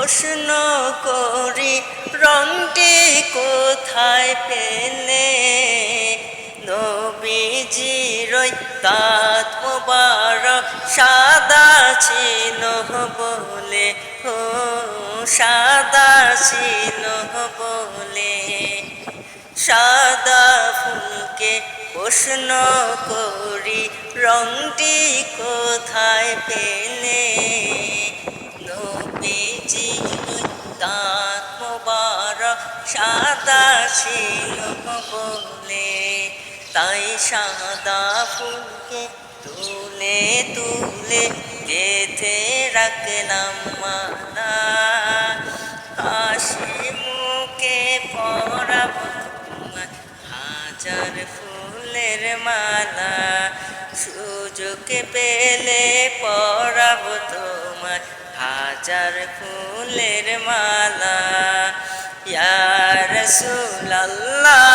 প্রশ্ন করি, রংটি কোথায় পেলে? নবীজিরই তাঁত মোবারক সাদা ছিল বলে, ও সাদা ছিল বলে। সাদা ফুলকে প্রশ্ন করি, রংটি কোথায় পেলে? নবীজি দাঁত মোবারক সাদা ছিল বলে, তাই সাদা ফুলকে তুলে তুলে গেথে রাখলাম মালা। হাসি মুখে পরাব হাজার ফুলের মালা, সুযোগ পেলে পরাব তোমার হাজার ফুলের মালা। ইয়ার সুল্লাহ